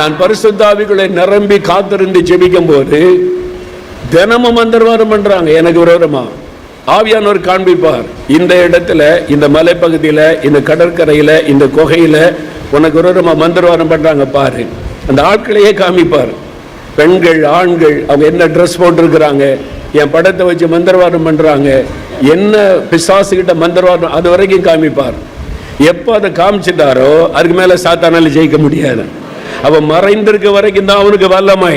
நான் பரிசுத்தாவிகளை நிரம்பி காத்திருந்து ஜெபிக்கும் போது தினமும் மந்திரவாதம் பண்றாங்க. எனக்கு விரோதமா ஆவியானவர் காண்பிப்பார். இந்த இடத்துல இந்த மலைப்பகுதியில் இந்த கடற்கரையில் இந்த குகையில் உனக்கு விரோதமாக மந்திரவாதம் பண்ணுறாங்க பாரு. அந்த ஆட்களையே காமிப்பார். பெண்கள் ஆண்கள் அவங்க என்ன ட்ரெஸ் போட்டிருக்கிறாங்க? என் படத்தை வச்சு மந்திரவாதம் பண்ணுறாங்க என்ன பிசாசுகிட்ட மந்திரவாதம்? அது வரைக்கும் காமிப்பார். எப்போ அதை காமிச்சிட்டாரோ அதுக்கு மேலே சாத்தானால ஜெயிக்க முடியாது. அவன் மறைந்திருக்க வரைக்கும் தான் அவனுக்கு வல்லமை.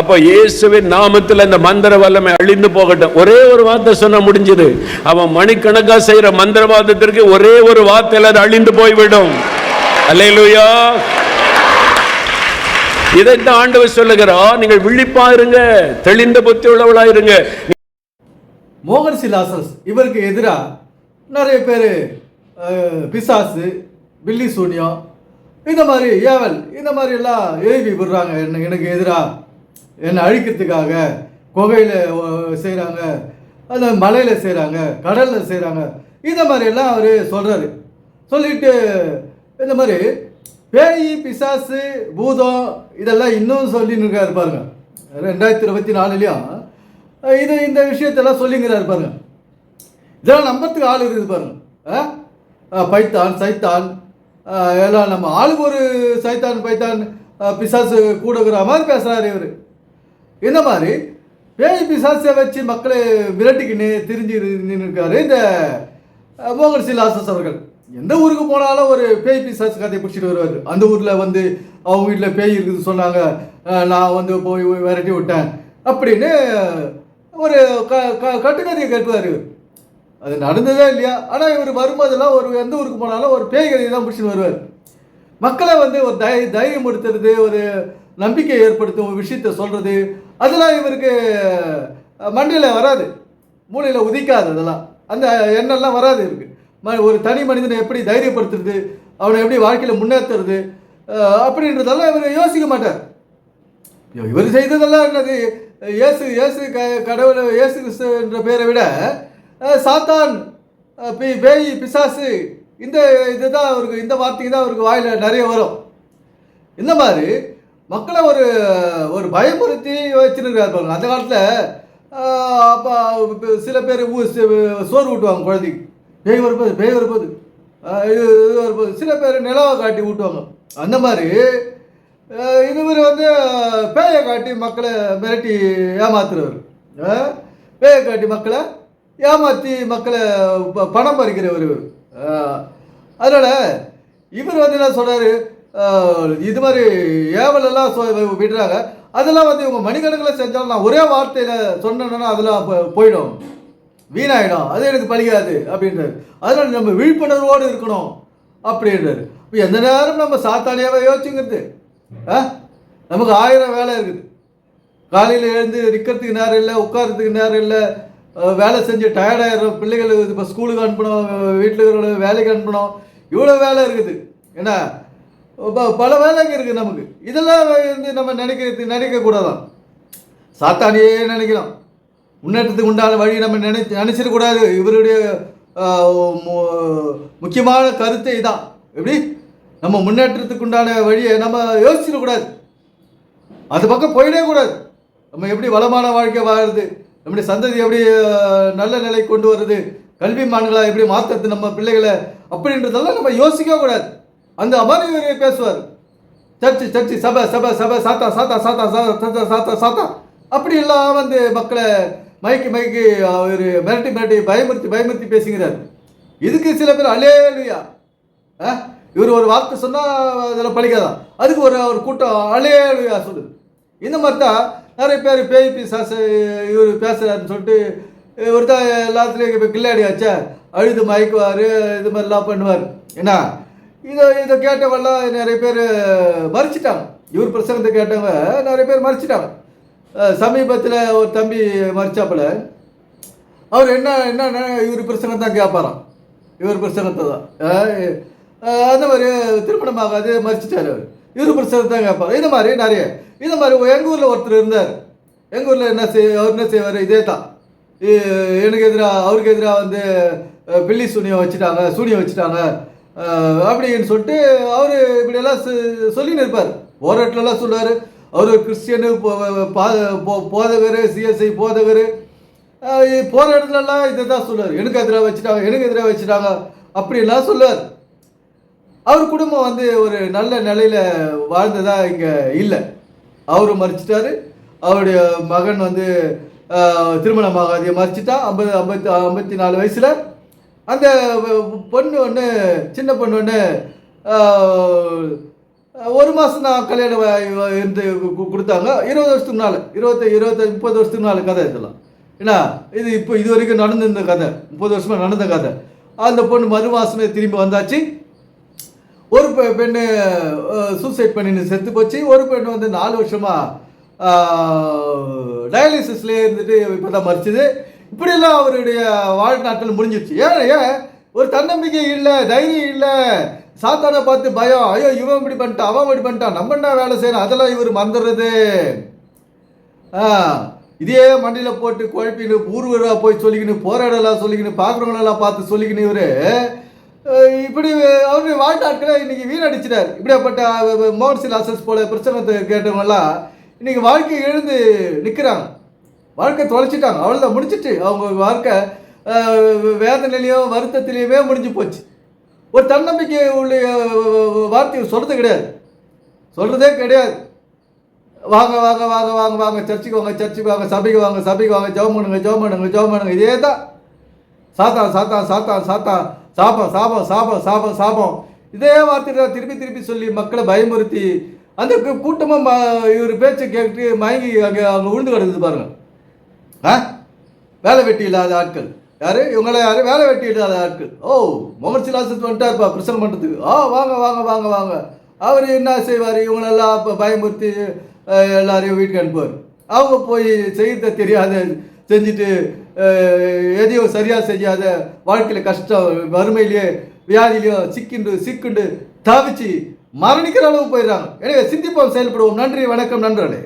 அப்ப இயேசுவின் நாமத்தில் இந்த மந்திர வல்லமை அழிந்து போகட்டும். ஒரே ஒரு வார்த்தை சொன்ன முடிஞ்சது. அவன் மணிக்கணக்கா செய்யற மந்திரவாதத்திற்கு ஒரே ஒரு வார்த்தையில அது அழிந்து போய்விடும். அல்லேலூயா. இதைத்தான் ஆண்டவர் சொல்லுகிறா நீங்கள் விழிப்பா இருங்க. தெளிந்த புத்தி உள்ளவளா இருங்க. மோகன் சிலாசஸ் இவருக்கு எதிராக நிறைய பேர் பிசாசு பில்லி சூனியம் இந்த மாதிரி ஏவல் இந்த மாதிரி எல்லாம் எழுதி விடுறாங்க. என்ன எனக்கு எதிராக என்னை அழிக்கிறதுக்காக குகையில் செய்கிறாங்க அந்த மலையில் செய்கிறாங்க கடலில் செய்கிறாங்க இந்த மாதிரி எல்லாம் அவர் சொல்கிறாரு சொல்லிட்டு இந்த மாதிரி பேய் பிசாசு பூதம் இதெல்லாம் இன்னும் சொல்லின்னு இருக்காரு பாருங்க. ரெண்டாயிரத்தி இருபத்தி நாலுலேயும் இது இந்த விஷயத்தெல்லாம் சொல்லிங்கிறாரு பாருங்க. இதெல்லாம் நம்பத்துக்கு ஆள் இருக்குது பாருங்க. ஆ? ஆ, பைத்தான் சைத்தான் எல்லாம் நம்ம ஆளுக்கு ஒரு சைத்தான் பைத்தான் பிசாசு கூடுகிற மாதிரி பேசுகிறாரு இவர். இந்த மாதிரி பேய் பிசாசை வச்சு மக்களை விரட்டிக்கின்னு திரிஞ்சு இருக்காரு இந்த மோகன் சிலாசஸ் அவர்கள். எந்த ஊருக்கு போனாலும் ஒரு பேய் பிசாசு கதையை பிடிச்சிட்டு வருவார். அந்த ஊரில் வந்து அவங்க வீட்டில் பேய் இருக்குது சொன்னாங்க. நான் வந்து போய் விரட்டி விட்டேன். அப்படின்னு ஒரு க க கட்டுக்கதையை கேட்பார் இவர். அது நடந்ததே இல்லையா? ஆனால் இவர் வரும்போதெல்லாம் ஒரு எந்த ஊருக்கு போனாலும் ஒரு பேய் கதையை தான் பிடிச்சிட்டு வருவார். மக்களை வந்து ஒரு தை தைரியப்படுத்துறது ஒரு நம்பிக்கை ஏற்படுத்தும் ஒரு விஷயத்த சொல்கிறது அதெல்லாம் இவருக்கு மண்டையில் வராது. மூளையில் உதிக்காது அதெல்லாம். அந்த எண்ணெல்லாம் வராது இருக்கு ம- ஒரு தனி மனிதனை எப்படி தைரியப்படுத்துறது அவனை எப்படி வாழ்க்கையில் முன்னேற்றுறது அப்படின்றதெல்லாம் இவர் யோசிக்க மாட்டார். இவர் செய்ததெல்லாம் என்னது? இயேசு இயேசு க கடவுள் இயேசு கிறிஸ்து என்ற பேரை விட சாத்தான் பி பேய் பிசாசு இந்த இதுதான் அவருக்கு இந்த வார்த்தை தான் அவருக்கு வாயில் நிறைய வரும். இந்த மாதிரி மக்களை ஒரு ஒரு பயமுறுத்தி வச்சுருக்கிறார் பாருங்க. அந்த காலத்தில் அப்போ சில பேர் சோறு ஊட்டுவாங்க குழந்தைக்கு. பேய் வரும்போது பேய் வரும்போது இது இது வரும்போது சில பேர் நிலவை காட்டி ஊட்டுவாங்க. அந்த மாதிரி இதுவர் வந்து பேயை காட்டி மக்களை மிரட்டி ஏமாத்துறவர். பேயை காட்டி மக்களை ஏமாற்றி மக்களை ப- பணம் பறிக்கிறவர் இவர். அதனால் இவர் வந்து என்ன சொல்கிறாரு இது மாதிரி ஏவலெல்லாம் சொ விடுறாங்க. அதெல்லாம் வந்து இவங்க மணிக்கணக்கில் செஞ்சாலும் நான் ஒரே வார்த்தையில் சொன்னேன்னா அதெல்லாம் போயிடும். வீணாயிடும். அது எனக்கு பழிக்காது அப்படின்றாரு. அதனால நம்ம விழிப்புணர்வோடு இருக்கணும் அப்படின்றாரு. இப்போ எந்த நேரம் நம்ம சாத்தானியாகவே யோசிச்சுங்கிறது? ஆ? நமக்கு ஆயிரம் வேலை இருக்குது. காலையில் எழுந்து நிற்கிறதுக்கு நேரம் இல்லை உட்கார்றதுக்கு நேரம் இல்லை வேலை செஞ்சு டயர்டாயிடுறோம் பிள்ளைகள் இப்போ ஸ்கூலுக்கு அனுப்பணும். வீட்டில் இருக்கிற வேலைக்கு அனுப்பணும். இவ்வளோ வேலை இருக்குது. என்ன? ப- பல வேலைங்க இருக்குது நமக்கு. இதெல்லாம் வந்து நம்ம நினைக்கிறது நினைக்கக்கூடாதான். சாத்தானியே நினைக்கலாம். முன்னேற்றத்துக்கு உண்டான வழி நம்ம நினை நினச்சிடக்கூடாது. இவருடைய முக்கியமான கருத்து இதான். எப்படி? நம்ம முன்னேற்றத்துக்கு உண்டான வழியை நம்ம யோசிச்சிடக்கூடாது. அது பக்கம் போயிடவே கூடாது நம்ம எப்படி வளமான வாழ்க்கை வாழுறது? நம்முடைய சந்ததி எப்படி நல்ல நிலை கொண்டு வருது? கல்விமான்களை எப்படி மாற்றுறது நம்ம பிள்ளைகளை? அப்படின்றதெல்லாம் நம்ம யோசிக்க கூடாது. அந்த மாதிரி பேசுவார். சர்ச்சு சர்ச்சு சபை சபை சபை சாத்தா சாத்தா சாத்தா சாத்தா சாத்தா சாத்தா சாத்தா. அப்படி எல்லாம் வந்து மக்களை மயக்கி மயக்கி அவர் மிரட்டி மிரட்டி பயமுறுத்தி பயமுறுத்தி பேசுகிறார். இதுக்கு சில பேர் அலேலுயா. இவர் ஒரு வார்த்தை சொன்னால் அதில் பழிக்காதான் அதுக்கு ஒரு ஒரு கூட்டம் அலேலுயா சொல்லுது. இந்த மாதிரி தான் நிறைய பேர் பேய் பிசாசு இவர் பேசுகிறாருன்னு சொல்லிட்டு இவர் தான் எல்லாத்துலேயும் இப்போ கில்லாடி ஆச்சா அழுது மயக்குவார் இது மாதிரிலாம் பண்ணுவார். என்ன? இதை இதை கேட்டவெல்லாம் நிறைய பேர் மறிச்சிட்டாங்க. இவர் பிரசங்கத்தை கேட்டவங்க நிறைய பேர் மறிச்சிட்டாங்க. சமீபத்தில் ஒரு தம்பி மறிச்சாப்புல. அவர் என்ன என்ன இவர் பிரசங்கம் தான் கேட்பாராம் இவர் பிரசங்கத்தை தான். அந்த மாதிரி திருமணம் ஆகாது மறிச்சிட்டார் அவர். இது பிரச்சனை தான் கேட்பார் இது மாதிரி நிறைய. இது மாதிரி எங்கள் ஊரில் ஒருத்தர் இருந்தார். எங்கள் ஊரில் என்ன செய் அவர் என்ன செய்வார்? இதே தான். எனக்கு எதிராக அவருக்கு எதிராக வந்து பில்லி சூனியம் வச்சுட்டாங்க சூனியம் வச்சுட்டாங்க. அப்படின்னு சொல்லிட்டு அவர் இப்படியெல்லாம் சொல்லின்னு இருப்பார் போகிற இடத்துலலாம் சொல்லுவார் அவர் கிறிஸ்டியனு போ- போ- போதகர் சிஎஸ்ஐ போதகர். போகிற இடத்துலலாம் இதை தான் சொல்லுவார் எனக்கு எதிராக வச்சுட்டாங்க எனக்கு எதிராக வச்சுட்டாங்க. அப்படிலாம் சொல்லுவார் அவர் குடும்பம் வந்து ஒரு நல்ல நிலையில வாழ்ந்ததா இங்கே இல்லை. அவரும் மறிச்சிட்டாரு. அவருடைய மகன் வந்து திருமணமாக அதை மறிச்சிட்டா. ஐம்பது ஐம்பத்தி ஐம்பத்தி நாலு வயசில் அந்த பொண்ணு ஒன்று சின்ன பொண்ணு ஒன்று ஒரு மாதம் தான் கல்யாணம் இருந்து கொடுத்தாங்க. இருபது வருஷத்துக்கு முன்னால் இருபத்தி இருபத்தி முப்பது வருஷத்துக்கு முன்னால் கதை இதெல்லாம். ஏன்னா இது இப்போ இது வரைக்கும் நடந்திருந்த கதை. முப்பது வருஷமாக நடந்த கதை. அந்த பொண்ணு மறு மாதமே திரும்பி வந்தாச்சு. ஒரு பெ- பெண்ணு சூசைட் பண்ணி செத்து போச்சு. ஒரு பெண் வந்து நாலு வருஷமா டயாலிசிஸ்லேயே இருந்துட்டு இப்போ தான் மறிச்சது இப்படியெல்லாம் அவருடைய வாழ்நாட்கள் முடிஞ்சிருச்சு. ஏன் ஏன்? ஒரு தன்னம்பிக்கை இல்லை தைரியம் இல்லை. சாத்தானை பார்த்து பயம். ஐயோ இவன் இப்படி பண்ணிட்டான் அவன் இப்படி பண்ணிட்டான். நம்ம என்ன வேலை செய்யணும்? அதெல்லாம் இவர் மறந்துடுறது. ஆ, இதே மண்டியில் போட்டு குழப்பின்னு ஊர் ஊராக போய் சொல்லிக்கின்னு போராடலாம் சொல்லிக்கின்னு பார்க்குறவங்களெல்லாம் பார்த்து சொல்லிக்கின்னு இவர் இப்படி அவருடைய வாழ்நாட்களை இன்னைக்கு வீணடிச்சிட்டார். இப்படியாப்பட்ட மோகன்சி மோகன் போல பிரச்சனை கேட்டவங்கெல்லாம் இன்னைக்கு வாழ்க்கை எழுந்து நிற்கிறாங்க வாழ்க்கை தொலைச்சிட்டாங்க. அவ்வளோதான் முடிச்சிட்டு அவங்க வாழ்க்கை வேதனையிலையும் வருத்தத்திலையுமே முடிஞ்சு போச்சு. ஒரு தன்னம்பிக்கை உள்ள வார்த்தையை சொல்கிறது கிடையாது. சொல்கிறதே கிடையாது. வாங்க வாங்க வாங்க வாங்க வாங்க சர்ச்சுக்கு வாங்க சர்ச்சுக்கு வாங்க சபைக்கு வாங்க சபைக்கு வாங்க ஜெபம் பண்ணுங்க ஜெபம் பண்ணுங்க ஜெபம் பண்ணுங்க. இதே தான் சாத்தான் சாத்தான் சாத்தான் சாத்தான். சாபம் சாபம் சாபம் சாபம் சாபம். இதே வார்த்தை திருப்பி திருப்பி சொல்லி மக்களை பயமுறுத்தி அந்த கூட்டமாக ம- இவர் பேச்சை கேட்டு மயங்கி அங்கே அவங்க உழுந்து கிடக்குது பாருங்க. ஆ? வேலை வெட்டி இல்லாத ஆட்கள். யார்? இவங்கள யார்? வேலை வெட்டி இல்லாத ஆட்கள். ஓ முகமது சிலாசத்து வந்துட்டார்ப்பா பிரசங்கம் பண்ணுறதுக்கு ஆ வாங்க வாங்க வாங்க வாங்க. அவர் என்ன செய்வார்? இவங்களெல்லாம் இப்போ பயமுறுத்தி எல்லாரையும் வீட்டுக்கு அனுப்புவார். அவங்க போய் செய்யறது தெரியாத செஞ்சுட்டு எதையும் சரியாக செய்யாத வாழ்க்கையில் கஷ்டம் வறுமையிலேயே வியாதியிலையும் சிக்கிண்டு சிக்குண்டு தவிச்சு மரணிக்கிற அளவுக்கு போயிடுறாங்க. எனவே சிந்திப்போம் செயல்படுவோம். நன்றி வணக்கம் நண்பர்களே.